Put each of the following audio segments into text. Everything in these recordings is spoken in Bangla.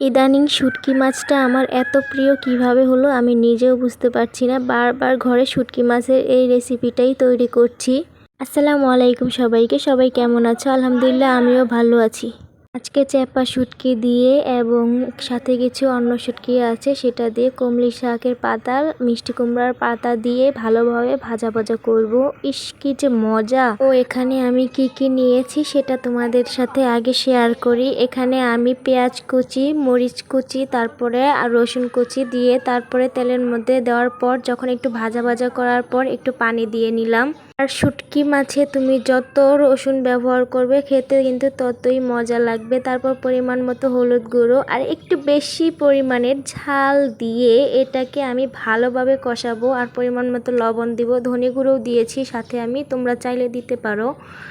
ইদানিং শুটকি মাছটা আমার এত প্রিয় কীভাবে হলো আমি নিজেও বুঝতে পারছি না। বারবার ঘরে শুটকি মাছের এই রেসিপিটাই তৈরি করছি। আসসালামু আলাইকুম সবাইকে। সবাই কেমন আছো? আলহামদুলিল্লাহ, আমিও ভালো আছি। আজকে চ্যাপা শুটকি দিয়ে এবং সাথে কিছু অন্য শুটকি আছে, সেটা দিয়ে কমলি শাকের পাতা, মিষ্টি কুমড়ার পাতা দিয়ে ভালোভাবে ভাজা ভাজা করব। ইস, কি যে মজা! ও, এখানে আমি কি কি নিয়েছি সেটা তোমাদের সাথে আগে শেয়ার করি। এখানে আমি পেঁয়াজ কুচি, মরিচ কুচি, তারপরে আর রসুন কুচি দিয়ে তারপরে তেলের মধ্যে দেওয়ার পর, যখন একটু ভাজা ভাজা করার পর একটু পানি দিয়ে নিলাম। আর শুটকি মাছে তুমি যত রসুন ব্যবহার করবে, খেতে কিন্তু ততই মজা লাগবে। তারপর পরিমাণ মতো হলুদ গুঁড়ো আর একটু বেশি পরিমাণের ঝাল দিয়ে এটাকে আমি ভালোভাবে কষাবো আর পরিমাণ মতো লবণ দিব। ধনে গুঁড়োও দিয়েছি, সাথে আমি তোমরা চাইলে দিতে পারো।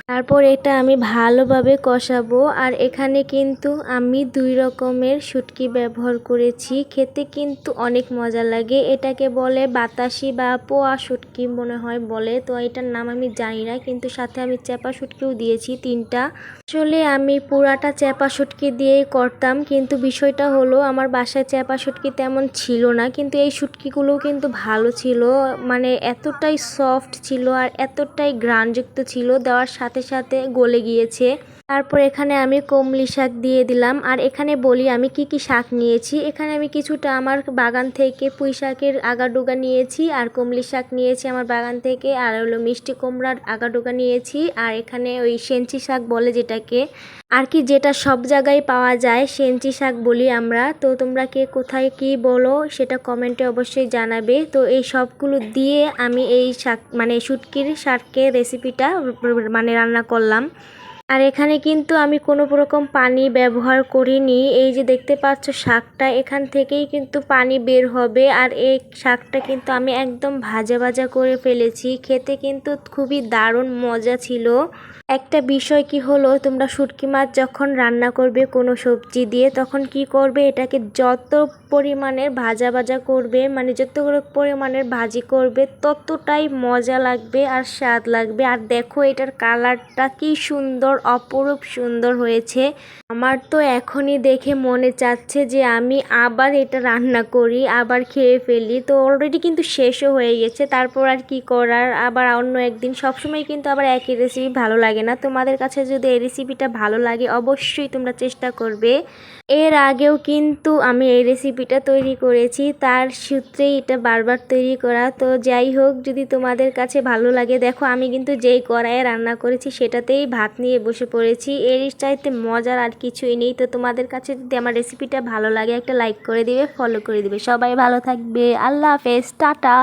তারপর এটা আমি ভালোভাবে কষাবো আর এখানে কিন্তু আমি দুই রকমের শুটকি ব্যবহার করেছি। খেতে কিন্তু অনেক মজা লাগে। এটাকে বলে বাতাসি বা পোয়া শুটকি মনে হয় বলে। তো এটার নাম আমি জানি না, কিন্তু সাথে আমি চেপা শুটকিও দিয়েছি তিনটা। আসলে আমি পুরাটা চেপা শুটকি দিয়েই করতাম, কিন্তু বিষয়টা হলো আমার বাসায় চেপা শুটকি তেমন ছিল না, কিন্তু এই শুটকিগুলো কিন্তু ভালো ছিল মানে এতটাই সফট ছিল আর এতটাই গ্রানযুক্ত ছিল, দেওয়ার সাথে সাথে গলে গিয়েছে। তারপর এখানে আমি কমলি শাক দিয়ে দিলাম, আর এখানে বলি আমি কি কি শাক নিয়েছি। এখানে আমি কিছুটা আমার বাগান থেকে পুঁই শাকের আগাডোগা নিয়েছি, আর কমলি শাক নিয়েছি আমার বাগান থেকে, আর হলো মিষ্টি কুমড়ার আগাডোগা নিয়েছি আর এখানে ওই সেঞ্চি শাক বলে যেটাকে। আর কি যেটা সব জায়গায় পাওয়া যায় সেঞ্চি শাক বলি আমরা। তো তোমরা কে কোথায় কি বলো, সেটা কমেন্টে অবশ্যই জানাবে। তো এই সবগুলো দিয়ে আমি এই শাক মানে শুটকির শাককে রেসিপিটা মানে রান্না করলাম। আর এখানে কিন্তু আমি কোনো রকম পানি ব্যবহার করিনি। এই যে দেখতে পাচ্ছ শাকটা, এখান থেকেই কিন্তু পানি বের হবে। আর এই শাকটা কিন্তু আমি একদম ভাজা ভাজা করে ফেলেছি। খেতে কিন্তু খুবই দারুণ মজা ছিল। একটা বিষয় কি হলো, তোমরা শুটকি মাছ যখন রান্না করবে কোনো সবজি দিয়ে, তখন কি করবে? এটাকে যত পরিমাণের ভাজা ভাজা করবে মানে যতগুলো পরিমাণের ভাজি করবে, ততটাই মজা লাগবে আর স্বাদ লাগবে। আর দেখো এটার কালারটা কি সুন্দর অপরূপ সুন্দর হয়েছে। আমার তো এখনই দেখে মনে চাচ্ছে যে আমি আবার এটা রান্না করি, আবার খেয়ে ফেলি। তো অলরেডি কিন্তু শেষও হয়ে গেছে। তারপর আর কি করার? আবার অন্য একদিন। সবসময় কিন্তু আবার একই রেসিপি ভালো লাগে না। তোমাদের কাছে যদি এই রেসিপিটা ভালো লাগে, অবশ্যই তোমরা চেষ্টা করবে। এর আগেও কিন্তু আমি এই রেসিপিটা তৈরি করেছি। তার সূত্রেই এটা বারবার তৈরি করা। তো যাই হোক, যদি তোমাদের কাছে ভালো লাগে, দেখো আমি কিন্তু যেই কড়াইয়ে রান্না করেছি, সেটাতেই ভাত নিয়ে বসে পড়েছি। এর চাইতে মজার আর কিছুই নেই। তো তোমাদের কাছে যদি আমার রেসিপিটা ভালো লাগে, একটা লাইক করে দিবে ফলো করে দিবে। সবাই ভালো থাকবে। আল্লাহ হাফেজ। টাটা।